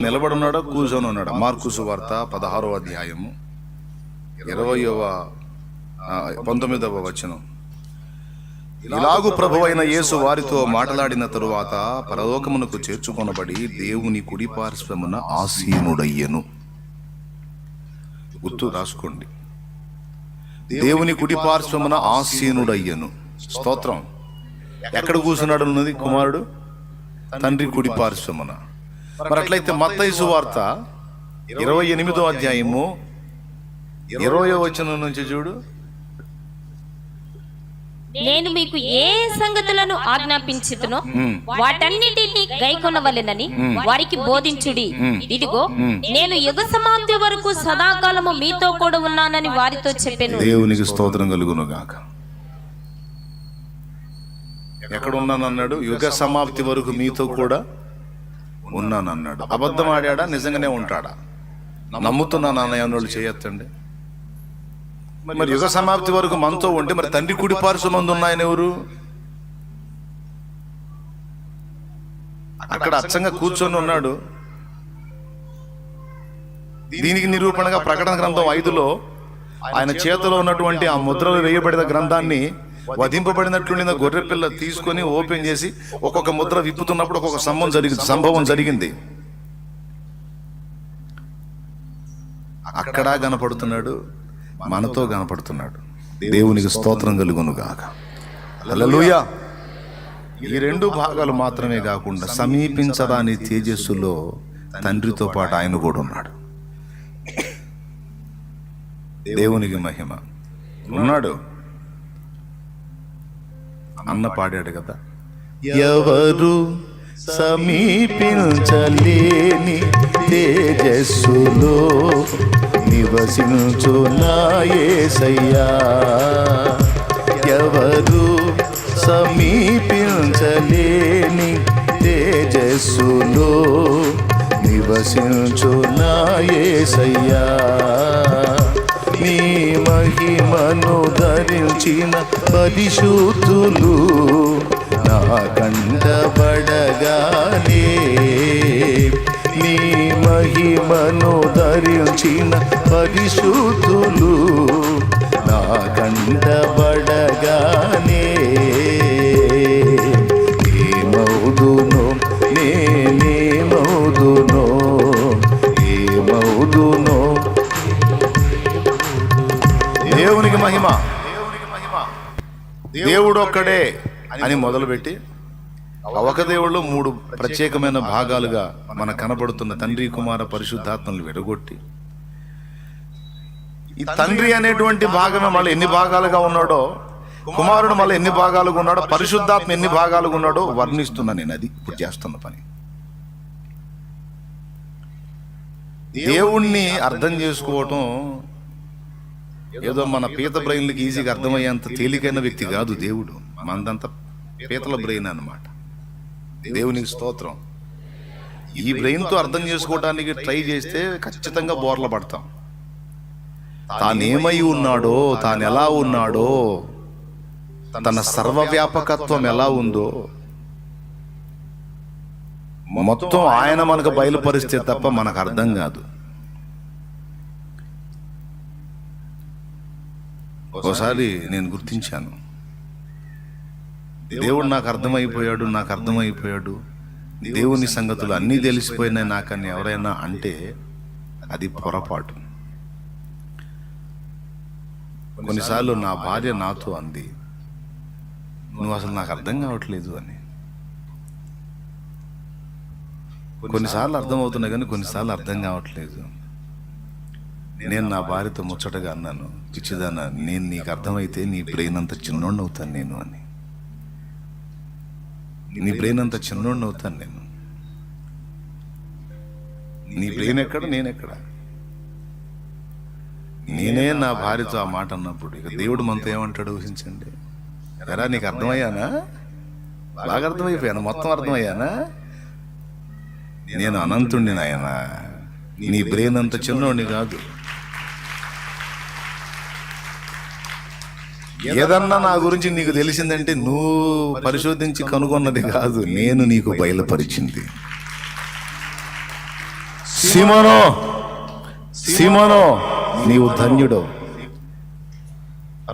నిలబడున్నాడా కూర్చొని ఉన్నాడా? మార్కుసు వార్త పదహారో అధ్యాయము ఇరవయవ పంతొమ్మిదవ వచనం. ఇలాగు ప్రభువైన యేసు వారితో మాట్లాడిన తరువాత పరలోకమునకు చేర్చుకొనబడి దేవుని కుడి పార్శ్వమున ఆసీనుడయ్యను. గుర్తు రాసుకోండి. దేవుని కుడి పార్శ్వమున ఆసీనుడయ్యను. స్తోత్రం. ఎక్కడ కూర్చున్నాడు ఉన్నది కుమారుడు? తండ్రి కుడి పార్శ్వమున. మరి అట్లయితే మత్తయి వార్త ఇరవై ఎనిమిదో అధ్యాయము ఇరవై వచనం నుంచి చూడు. నేను మీకు ఏ సంగతులను ఆజ్ఞాపించుతునో. వాటన్నిటిని గైకొనవలెనని వారికి బోధించుడి. ఇదిగో నేను యుగ సమాప్తి వరకు సదాకాలము మీతో కూడా ఉన్నానని వారితో చెప్పాను. దేవునికి స్తోత్రం కలుగును గాక ఎక్కడ ఉన్నానన్నాడు యుగ సమాప్తి వరకు మీతో కూడా ఉన్నానన్నాడు అబద్ధం ఆడాడా నిజంగానే ఉంటాడా? నమ్ముతున్నాను అన్నయ్య అన్నోళ్ళు చేయొచ్చండి? మరి యుగ సమాప్తి వరకు మనతో ఉంటే మరి తండ్రి కుడి పార్శ్వమందు ఉన్నాయని ఎవరు? అక్కడ అచ్చంగా కూర్చొని ఉన్నాడు. దీనికి నిరూపణగా ప్రకటన గ్రంథం ఐదులో ఆయన చేతిలో ఉన్నటువంటి ఆ ముద్రలు వేయబడిన గ్రంథాన్ని వధింపబడినట్లుండిన గొర్రె పిల్ల తీసుకొని ఓపెన్ చేసి ఒక్కొక్క ముద్ర విప్పుతున్నప్పుడు ఒక్కొక్క సంభవం జరిగింది సంభవం జరిగింది. అక్కడ కనపడుతున్నాడు మనతో కనపడుతున్నాడు. దేవునికి స్తోత్రం కలుగును గాక. హల్లెలూయా! ఈ రెండు భాగాలు మాత్రమే కాకుండా సమీపించరాని తేజస్సులో తండ్రితో పాటు ఆయన కూడా ఉన్నాడు. దేవునికి మహిమ. ఉన్నాడు? అన్న పాడాడు కదా. ఎవరు సమీపించలేని తేజస్సులో నివసించు నాయసయ్యా ఎవరు సమీపించలేని తేజస్సులో నివసించు నాయసయ్యా నీ మహిమను ధరించిన పరిశుద్ధులు నా కండబడగానే నీ మహిమను ధరించిన పరిశుద్ధులు నా కండబడగానే మహిమ. దేవుడు ఒక్కడే అని మొదలుపెట్టి ఒక దేవుళ్ళు మూడు ప్రత్యేకమైన భాగాలుగా మన కనబడుతున్న తండ్రి కుమార పరిశుద్ధాత్మలు విడగొట్టి ఈ తండ్రి అనేటువంటి భాగమే మళ్ళీ ఎన్ని భాగాలుగా ఉన్నాడో కుమారుడు మళ్ళీ ఎన్ని భాగాలుగా ఉన్నాడో పరిశుద్ధాత్మ ఎన్ని భాగాలుగా ఉన్నాడో వర్ణిస్తున్నా నేను అది ఇప్పుడు చేస్తున్న పని. దేవుణ్ణి అర్థం చేసుకోవటం ఏదో మన పీత బ్రెయిన్లకి ఈజీగా అర్థమయ్యేంత తేలికైన వ్యక్తి కాదు దేవుడు. మనదంతా పీతల బ్రెయిన్ అన్నమాట. దేవునికి స్తోత్రం. ఈ బ్రెయిన్తో అర్థం చేసుకోవడానికి ట్రై చేస్తే ఖచ్చితంగా బోర్ల పడతాం. తానేమై ఉన్నాడో తాను ఎలా ఉన్నాడో తన సర్వవ్యాపకత్వం ఎలా ఉందో మొత్తం ఆయన మనకు బయలుపరిస్తే తప్ప మనకు అర్థం కాదు. ఒకసారి నేను గుర్తించాను. దేవుడు నాకు అర్థమైపోయాడు నాకు అర్థమైపోయాడు. దేవుని సంగతులు అన్నీ తెలిసిపోయినాయి నాకని ఎవరైనా అంటే అది పొరపాటు. కొన్నిసార్లు నా భార్య నాతో అంది నువ్వు అసలు నాకు అర్థం కావట్లేదు అని. కొన్నిసార్లు అర్థమవుతున్నా కానీ కొన్నిసార్లు అర్థం కావట్లేదు. నేను నా భార్యతో ముచ్చటగా అన్నాను పిచ్చిదానా నేను నీకు అర్థమైతే నీ బ్రెయిన్ అంత చిన్నోడిని అవుతాను నేను అని. నీ బ్రెయిన్ అంత చిన్నోడిని అవుతాను నేను. నీ బ్రెయిన్ ఎక్కడ నేను ఎక్కడ? నేనే నా భార్యతో ఆ మాట అన్నప్పుడు ఇక దేవుడు మనతో ఏమంటాడు ఊహించండి. ఎరా నీకు అర్థమయ్యానా? బాగా అర్థమైపోయాను మొత్తం అర్థమయ్యానా? నేను అనంతుణ్ణి నాయన. నీ బ్రెయిన్ అంత చిన్నోడిని కాదు. ఏదన్నా నా గురించి నీకు తెలిసిందంటే నువ్వు పరిశోధించి కనుగొన్నది కాదు నేను నీకు బయలుపరిచింది. సిమోనో సిమోనో నీవు ధన్యుడు.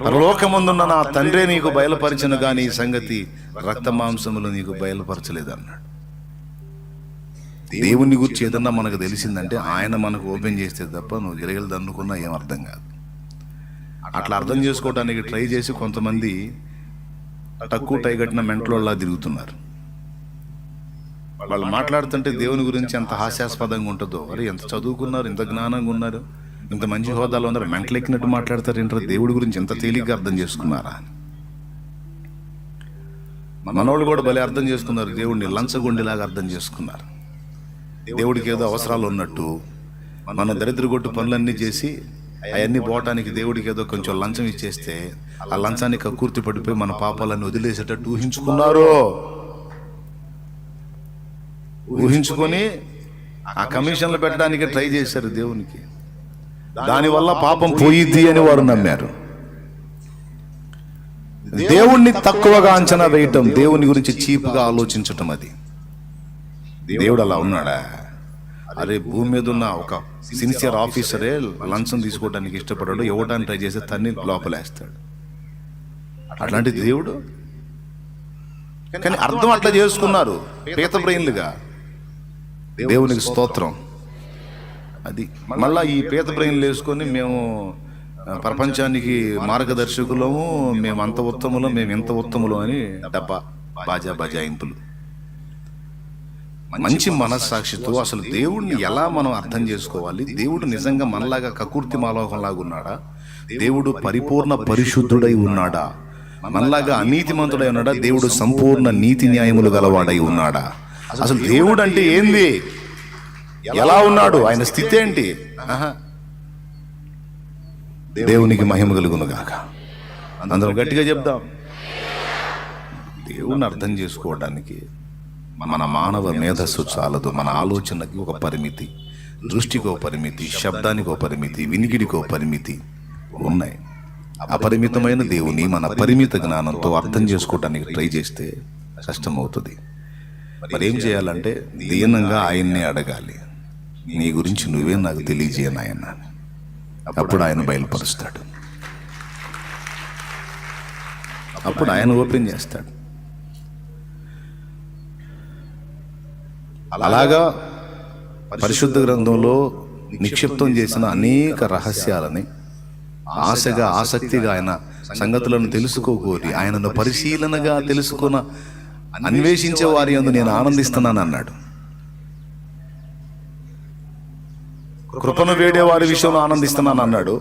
పరలోకముందున్న నా తండ్రే నీకు బయలుపరిచిన గాని ఈ సంగతి రక్త మాంసములు నీకు బయలుపరచలేదు అన్నాడు దేవుని గురించి ఏదన్నా మనకు తెలిసిందంటే ఆయన మనకు ఓపెన్ చేస్తే తప్ప నువ్వు గిరగలు దన్నుకున్నా ఏం అర్థం కాదు. అట్లా అర్థం చేసుకోవడానికి ట్రై చేసి కొంతమంది తక్కువ టైగట్టిన కట్టిన తిరుగుతున్నారు వాళ్ళు మాట్లాడుతుంటే దేవుని గురించి ఎంత హాస్యాస్పదంగా ఉంటుందో అరే ఎంత చదువుకున్నారు ఎంత జ్ఞానంగా ఉన్నారు ఇంత మంచి హోదాలో ఉన్నారు మెంటలెక్కినట్టు మాట్లాడతారు ఏంటో దేవుడి గురించి ఎంత తేలిగ్గా అర్థం చేసుకున్నారా అని. మనోళ్ళు కూడా భలే అర్థం చేసుకున్నారు దేవుడిని లంచగొండిలాగా అర్థం చేసుకున్నారు దేవుడికి ఏదో అవసరాలు ఉన్నట్టు మన దరిద్రగొట్టు పనులన్నీ చేసి అవన్నీ పోవటానికి దేవుడికి ఏదో కొంచెం లంచం ఇచ్చేస్తే ఆ లంచానికి కక్కుర్తి పడిపోయి మన పాపాలను వదిలేసేటట్టు ఊహించుకున్నారు? ఊహించుకొని ఆ కమిషన్లు పెట్టడానికి ట్రై చేశారు దేవునికి. దానివల్ల పాపం పోయిద్ది అని వారు నమ్మారు. దేవుణ్ణి తక్కువగా అంచనా వేయటం దేవుని గురించి చీప్గా ఆలోచించటం అది. దేవుడు అలా ఉన్నాడా? అరే భూమి మీద ఉన్న ఒక సిన్సియర్ ఆఫీసరే లంచం తీసుకోవడానికి ఇష్టపడాడు ఇవ్వడానికి ట్రై చేస్తే తన్ని లోపలేస్తాడు. అట్లాంటి దేవుడు? కానీ అర్థం అట్లా చేసుకున్నారు. పీత బ్రెయిన్లుగా. దేవునికి స్తోత్రం. అది మళ్ళా ఈ పీత బ్రెయిన్లు వేసుకొని మేము ప్రపంచానికి మార్గదర్శకులము మేము అంత ఉత్తములు మేము ఇంత ఉత్తములు అని డబ్బా బాజా బజాయింపులు మంచి మనస్సాక్షితో అసలు దేవుడిని ఎలా మనం అర్థం చేసుకోవాలి? దేవుడు నిజంగా మనలాగా కకూర్తి మాలోకంలాగా ఉన్నాడా దేవుడు పరిపూర్ణ పరిశుద్ధుడై ఉన్నాడా? మనలాగా అనీతిమంతుడై ఉన్నాడా? దేవుడు సంపూర్ణ నీతి న్యాయములు గలవాడై ఉన్నాడా? అసలు దేవుడు అంటే ఏంది? ఎలా ఉన్నాడు? ఆయన స్థితి ఏంటి? దేవునికి మహిమ కలుగునుగాక అందరం గట్టిగా చెప్దాం. దేవుణ్ణి అర్థం చేసుకోవడానికి మన మానవ మేధస్సు చాలదు. మన ఆలోచనకి ఒక పరిమితి దృష్టికో పరిమితి శబ్దానికి ఒక పరిమితి వినికిడికో పరిమితి ఉన్నాయి. అపరిమితమైన దేవుని మన పరిమిత జ్ఞానంతో అర్థం చేసుకోవడానికి ట్రై చేస్తే కష్టమవుతుంది. మరి ఏం చేయాలంటే దీనంగా ఆయన్నే అడగాలి. నీ గురించి నువ్వే నాకు తెలియజేయను ఆయన అప్పుడు ఆయన బయలుపరుస్తాడు. అప్పుడు ఆయన ఓపెన్ చేస్తాడు. అలాగా పరిశుద్ధ గ్రంథంలో నిక్షిప్తం చేసిన అనేక రహస్యాలని ఆశగా ఆసక్తిగా ఆయన సంగతులను తెలుసుకోకోరి ఆయనను పరిశీలనగా తెలుసుకున్న అన్వేషించే వారి అందు నేను ఆనందిస్తున్నాను అన్నాడు. కృపను వేడే వారి విషయంలో ఆనందిస్తున్నాను అన్నాడు.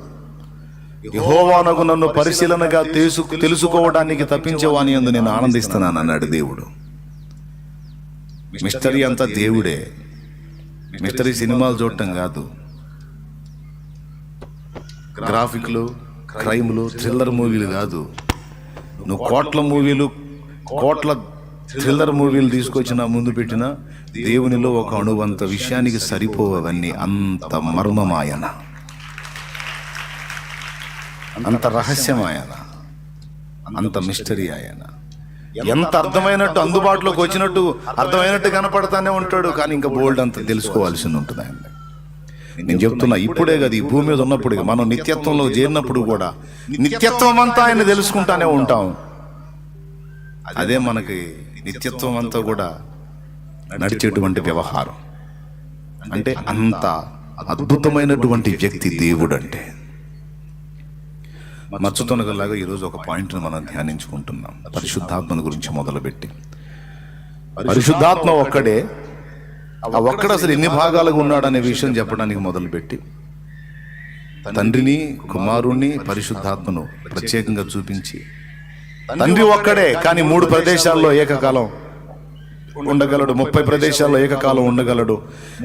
యహోవానకు నన్ను పరిశీలనగా తెలుసు తెలుసుకోవడానికి తప్పించే వాని అందు నేను ఆనందిస్తున్నాను అన్నాడు దేవుడు. మిస్టరీ అంతా దేవుడే. మిస్టరీ సినిమాలు చూడటం కాదు. గ్రాఫిక్లు క్రైమ్లు థ్రిల్లర్ మూవీలు కాదు. నువ్వు కోట్ల మూవీలు కోట్ల థ్రిల్లర్ మూవీలు తీసుకొచ్చిన ముందు పెట్టిన దేవునిలో ఒక అణువంత విషయానికి సరిపోవన్నీ అంత మర్మమాయన? అంత రహస్యమాయన? అంత మిస్టరీ ఆయన? ఎంత అర్థమైనట్టు అందుబాటులోకి వచ్చినట్టు అర్థమైనట్టు కనపడతానే ఉంటాడు కానీ ఇంకా బోల్డ్ అంత తెలుసుకోవాల్సి ఉంటుంది ఆయన నేను చెప్తున్నా ఇప్పుడే కదా ఈ భూమి మీద ఉన్నప్పుడు మనం నిత్యత్వంలో చేరినప్పుడు కూడా నిత్యత్వం అంతా ఆయన తెలుసుకుంటానే ఉంటాం. అదే మనకి నిత్యత్వం అంతా కూడా నడిచేటువంటి వ్యవహారం. అంటే అంత అద్భుతమైనటువంటి వ్యక్తి దేవుడు అంటే మచ్చతొనగలాగా ఈరోజు ఒక పాయింట్ని మనం ధ్యానించుకుంటున్నాం. పరిశుద్ధాత్మను గురించి మొదలుపెట్టి. పరిశుద్ధాత్మ ఒక్కడే ఆ ఒక్కడ అసలు ఎన్ని భాగాలుగా ఉన్నాడనే విషయం చెప్పడానికి మొదలుపెట్టి తండ్రిని కుమారుణ్ణి పరిశుద్ధాత్మను ప్రత్యేకంగా చూపించి తండ్రి ఒక్కడే కానీ మూడు ప్రదేశాల్లో ఏకకాలం ఉండగలడు. ముప్పై ప్రదేశాల్లో ఏకకాలం ఉండగలడు.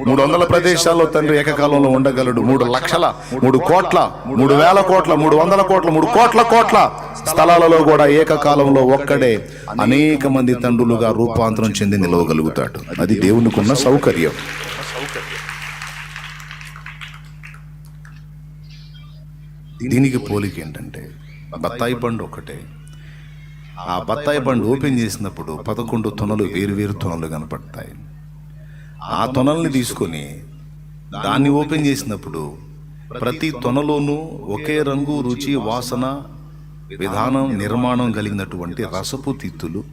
మూడు వందల ప్రదేశాల్లో తండ్రి ఏకకాలంలో ఉండగలడు. మూడు లక్షల మూడు కోట్ల మూడు వేల కోట్ల మూడు వందల కోట్ల మూడు కోట్ల కోట్ల స్థలాలలో కూడా ఏకకాలంలో ఒక్కడే అనేక మంది తండ్రులుగా రూపాంతరం చెంది నిలవగలుగుతాడు. అది దేవునికి ఉన్న సౌకర్యం. దీనికి పోలిక ఏంటంటే బత్తాయి పండు ఒకటే. ఆ బత్తాయి పండు ఓపెన్ చేసినప్పుడు పదకొండు తొనలు వేరు వేరు తొనలు కనపడతాయి. ఆ తొనల్ని తీసుకొని దాన్ని ఓపెన్ చేసినప్పుడు ప్రతి తొనలోనూ ఒకే రంగు రుచి వాసన విధానం నిర్మాణం కలిగినటువంటి రసపు తిత్తులు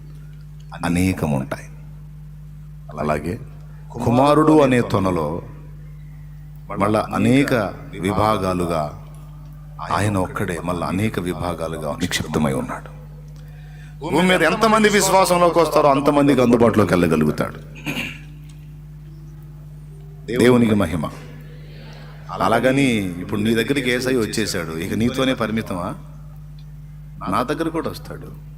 అనేకం ఉంటాయి అలాగే కుమారుడు అనే తొనలో మళ్ళా అనేక విభాగాలుగా ఆయన ఒక్కడే మళ్ళీ అనేక విభాగాలుగా నిక్షిప్తమై ఉన్నాడు. భూమి మీద ఎంతమంది విశ్వాసంలోకి వస్తారో అంతమందికి అందుబాటులోకి వెళ్ళగలుగుతాడు. దేవునికి మహిమ. అలాగని ఇప్పుడు నీ దగ్గరికి ఏసై వచ్చేసాడు ఇక నీతోనే పరిమితమా? నా దగ్గర కూడా వస్తాడు.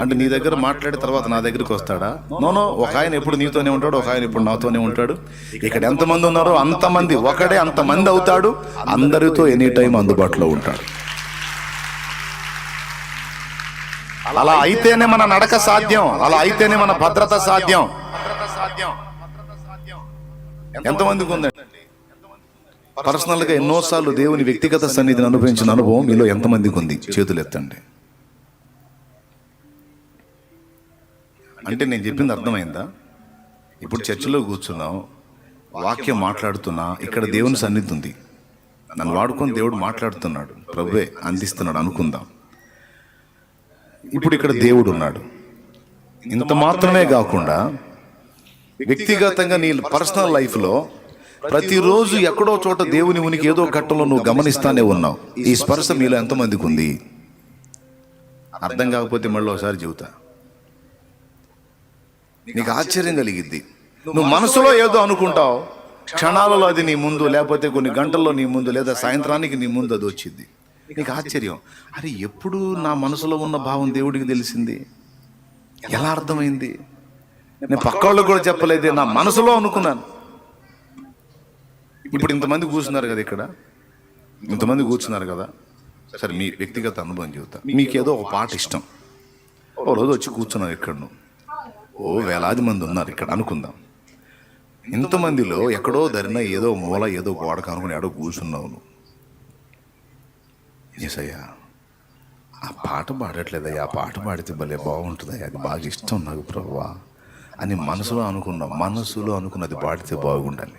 అంటే నీ దగ్గర మాట్లాడిన తర్వాత నా దగ్గరికి వస్తాడా? నోనో ఒక ఆయన ఎప్పుడు నీతోనే ఉంటాడు ఒక ఆయన ఇప్పుడు నాతోనే ఉంటాడు. ఇక్కడ ఎంతమంది ఉన్నారో అంతమంది ఒకడే అంతమంది అవుతాడు. అందరితో ఎనీ టైం అందుబాటులో ఉంటాడు. అలా అయితేనే మన నడక సాధ్యం. అలా అయితేనే మన భద్రత సాధ్యం. ఎంతమందికి ఉందండి? పర్సనల్గా ఎన్నోసార్లు దేవుని వ్యక్తిగత సన్నిధిని అనుభవించిన అనుభవం మీలో ఎంతమందికి ఉంది? చేతులు ఎత్తండి అంటే నేను చెప్పింది అర్థమైందా? ఇప్పుడు చర్చిలో కూర్చున్నాం వాక్యం మాట్లాడుతున్నా ఇక్కడ దేవుని సన్నిధి ఉంది. నన్ను వాడుకొని దేవుడు మాట్లాడుతున్నాడు. ప్రభువే అందిస్తున్నాడు అనుకుందాం. ఇప్పుడు ఇక్కడ దేవుడు ఉన్నాడు ఇంత మాత్రమే కాకుండా వ్యక్తిగతంగా నీ పర్సనల్ లైఫ్లో ప్రతిరోజు ఎక్కడో చోట దేవుని ఉనికి ఏదో ఘట్టంలో నువ్వు గమనిస్తానే ఉన్నావు. ఈ స్పర్శ మీలో ఎంతమందికి ఉంది? అర్థం కాకపోతే మళ్ళీ ఒకసారి చెబుతా. నీకు ఆశ్చర్యం కలిగిద్ది. నువ్వు మనసులో ఏదో అనుకుంటావు. క్షణాలలో అది నీ ముందు లేకపోతే కొన్ని గంటల్లో నీ ముందు లేదా సాయంత్రానికి నీ ముందు అది వచ్చింది. నీకు ఆశ్చర్యం. అరే ఎప్పుడు నా మనసులో ఉన్న భావం దేవుడికి తెలిసింది? ఎలా అర్థమైంది? నేను పక్క వాళ్ళకు కూడా చెప్పలేదే నా మనసులో అనుకున్నాను. ఇప్పుడు ఇంతమంది కూర్చున్నారు కదా ఇక్కడ? ఇంతమంది కూర్చున్నారు కదా? సరే మీ వ్యక్తిగత అనుభవం చెబుతా. మీకు ఏదో ఒక పాట ఇష్టం. ఓ రోజు వచ్చి కూర్చున్నారు ఇక్కడ ఓ వేలాది మంది ఉన్నారు ఇక్కడ అనుకుందాం. ఇంతమందిలో ఎక్కడో ధరిన ఏదో మూల ఏదో గోడకు అనుకుని ఎడో కూర్చున్నావు నువ్వు. ఎసయ్యా ఆ పాట పాడట్లేదయ్యా ఆ పాట పాడితే భలే బాగుంటుందయ్యా అది బాగా ఇష్టం నాకు ప్రభువా అని మనసులో అనుకున్నాం మనసులో అనుకున్నది పాడితే బాగుండాలి.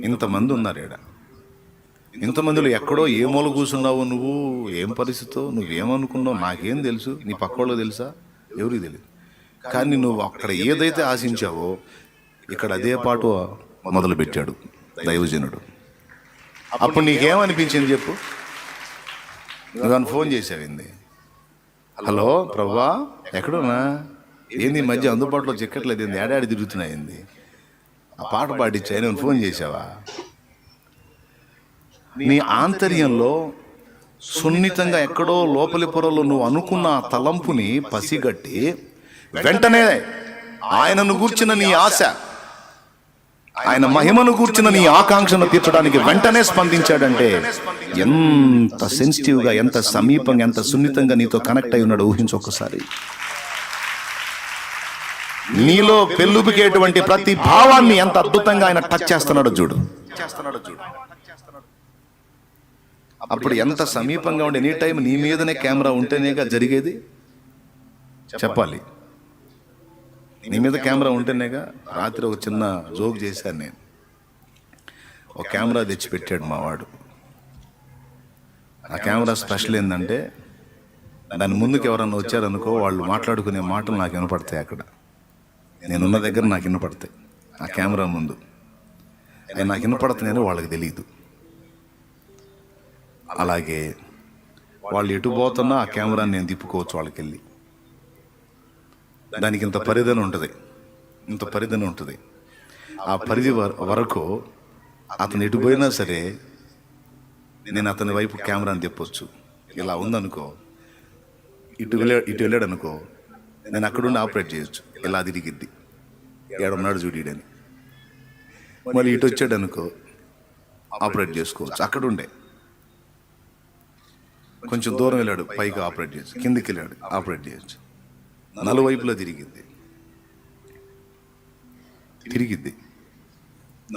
ఇంతమంది ఉన్నారు ఈడ. ఇంతమందిలో ఎక్కడో ఏ మూల కూర్చున్నావు నువ్వు ఏం పరిస్థితో నువ్వేమనుకున్నావు నాకేం తెలుసు నీ పక్కోళ్ళో తెలుసా? ఎవరికి తెలియదు కానీ నువ్వు అక్కడ ఏదైతే ఆశించావో ఇక్కడ అదే పాట మొదలుపెట్టాడు దైవజనుడు. అప్పుడు నీకేమనిపించింది? చెప్పు? అని ఫోన్ చేసావింది హలో ప్రభా. ఎక్కడున్నా? ఏంది ఈ మధ్య అందుబాటులో చిక్కట్లేదు ఏంది? ఏడాడి తిరుగుతున్నాయింది ఆ పాట పాడించా నేను ఫోన్ చేసావా నీ ఆంతర్యంలో సున్నితంగా ఎక్కడో లోపలి పొరలో నువ్వు అనుకున్న ఆ తలంపుని పసిగట్టి వెంటనే ఆయనను గూర్చిన నీ ఆశ ఆయన మహిమను కూర్చున్న నీ ఆకాంక్షను తీర్చడానికి వెంటనే స్పందించాడంటే ఎంత సెన్సిటివ్గా ఎంత సమీపంగా ఎంత సున్నితంగా నీతో కనెక్ట్ అయి ఉన్నాడు ఊహించు నీలో పెళ్ళుబికేటువంటి ప్రతి భావాన్ని ఎంత అద్భుతంగా ఆయన టచ్ చేస్తున్నాడో చూడు. చేస్తున్నాడో చూడు అప్పుడు ఎంత సమీపంగా ఉండి ఎనీ టైం నీ మీదనే కెమెరా ఉంటేనేగా జరిగేది? చెప్పాలి. నీ మీద కెమెరా ఉంటేనేగా రాత్రి ఒక చిన్న జోక్ చేశాను నేను. ఒక కెమెరా తెచ్చి పెట్టాడు మావాడు ఆ కెమెరా స్పెషల్ ఏంటంటే దాని ముందుకు ఎవరన్నా వచ్చారనుకో వాళ్ళు మాట్లాడుకునే మాటలు నాకు వినపడతాయి అక్కడ. నేనున్న దగ్గర నాకు వినపడతాయి ఆ కెమెరా ముందు. అవి నాకు వినపడుతున్నాయని వాళ్ళకి తెలియదు అలాగే వాళ్ళు ఎటు పోతున్నా ఆ కెమెరాని నేను తిప్పుకోవచ్చు వాళ్ళకి వెళ్ళి దానికి ఇంత పరిధన ఉంటుంది. ఇంత పరిధన ఉంటుంది. ఆ పరిధి వర- వరకు అతను ఎటు పోయినా సరే నేను అతని వైపు కెమెరాని తిప్పొచ్చు ఇలా ఉందనుకో ఇటు వెళ్ళా ఇటు వెళ్ళాడు అనుకో నేను అక్కడుండి ఆపరేట్ చేయొచ్చు. ఇలా తిరిగిద్ది. ఏడున్నాడు చూడని మళ్ళీ ఇటు వచ్చాడు అనుకో ఆపరేట్ చేసుకోవచ్చు. అక్కడుండే. కొంచెం దూరం వెళ్ళాడు పైకి ఆపరేట్ చేయొచ్చు. కిందికి వెళ్ళాడు ఆపరేట్ చేయొచ్చు. నలువైపులా తిరిగిద్ది తిరిగిద్ది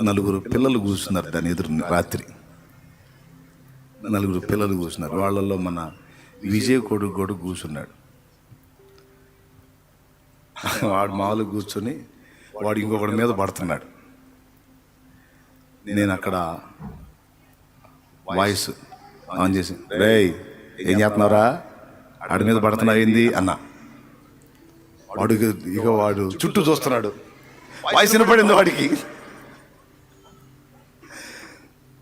నలుగురు పిల్లలు కూర్చున్నారు దాని ఎదురు రాత్రి. నలుగురు పిల్లలు కూర్చున్నారు. వాళ్ళల్లో మన విజయ్ కొడుకు కూడా కూర్చున్నాడు. వాడు మాలు కూర్చొని వాడు ఇంకొకటి మీద పడుతున్నాడు. నేను అక్కడ వాయిస్ ఆన్ చేసి రే ఏం చేస్తున్నావురా? ఆడి మీద పడుతున్నావు ఏంది అన్న. వాడు ఇక వాడు చుట్టూ చూస్తున్నాడు. వాయిస్ వినపడింది వాడికి.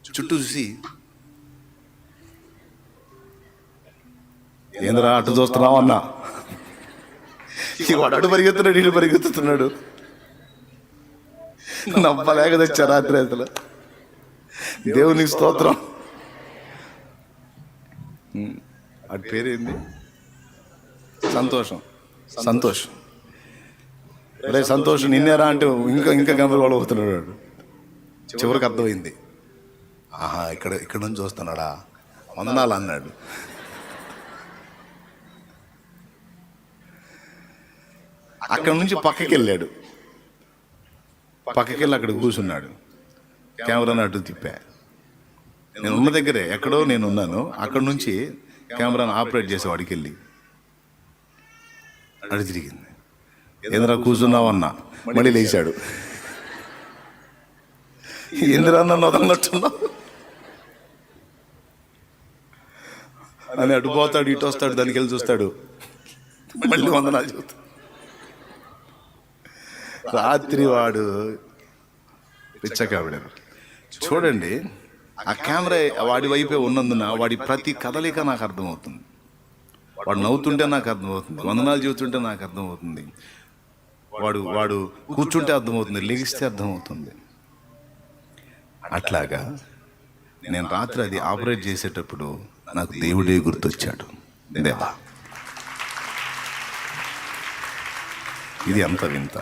చుట్టూ చూసి ఏందిరా అటు చూస్తున్నావు అన్నా? ఇక వాడు అటు పరిగెత్తున్నాడు ఇటు పరిగెత్తుతున్నాడు. నవ్వలేక తెచ్చా రాత్రి అసలు. దేవునికి స్తోత్రం. వాడి పేరేంది? సంతోషం. సంతోషం. రే సంతోషం నిన్నేరా అంటే ఇంకా ఇంకా గందరగోళం అవుతున్నాడు చివరికి అర్థమైంది. ఆహా ఇక్కడ ఇక్కడ నుంచి చూస్తున్నాడా? వందనాలు అన్నాడు. అక్కడ నుంచి పక్కకి వెళ్ళాడు పక్కకి వెళ్ళి అక్కడ కూర్చున్నాడు. కెమెరాని అటు తిప్పా. నేను ఉన్న దగ్గరే ఎక్కడో నేను ఉన్నాను. అక్కడ నుంచి కెమెరాను ఆపరేట్ చేసే వాడికి వెళ్ళి. అటు తిరిగింది. ఏంద్రా కూర్చున్నావు అన్నా మళ్ళీ లేచాడు. ఏందిరా నన్ను వదలనట్టున్నావు అని అటు పోతాడు ఇటు వస్తాడు దానికి వెళ్ళి చూస్తాడు. మళ్ళీ వందనాలు చెబుతాడు రాత్రి వాడు పిచ్చకావిడ. చూడండి ఆ కెమెరా వాడి వైపే ఉన్నందున వాడి ప్రతి కదలిక నాకు అర్థమవుతుంది. వాడు నవ్వుతుంటే నాకు అర్థమవుతుంది వందనాలు చెబుతుంటే నాకు అర్థమవుతుంది. వాడు వాడు కూర్చుంటే అర్థమవుతుంది లెగిస్తే అర్థమవుతుంది. అట్లాగా నేను రాత్రి అది ఆపరేట్ చేసేటప్పుడు నాకు దేవుడే గుర్తొచ్చాడు. దేవా. ఇది అంత వింత.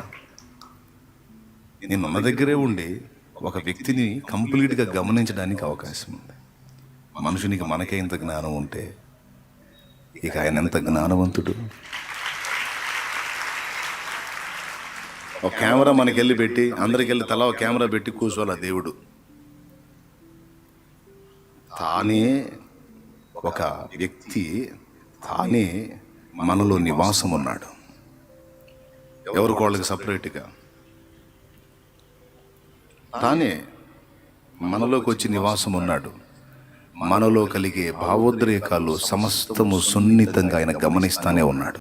నేను ఉన్న దగ్గరే ఉండి ఒక వ్యక్తిని కంప్లీట్గా గమనించడానికి అవకాశం ఉంది. మనుషునికి మనకే ఇంత జ్ఞానం ఉంటే ఇక ఆయన ఎంత జ్ఞానవంతుడు? ఒక కెమెరా మనకి వెళ్ళి పెట్టి అందరికి వెళ్ళి తలా ఒక కెమెరా పెట్టి కూర్చోాల దేవుడు? తానే ఒక వ్యక్తి తానే మనలో నివాసం ఉన్నాడు ఎవరికి వాళ్ళకి సపరేట్గా? తానే మనలోకి వచ్చి నివాసం ఉన్నాడు మనలో కలిగే భావోద్రేకాలు సమస్తము సున్నితంగా ఆయన గమనిస్తానే ఉన్నాడు.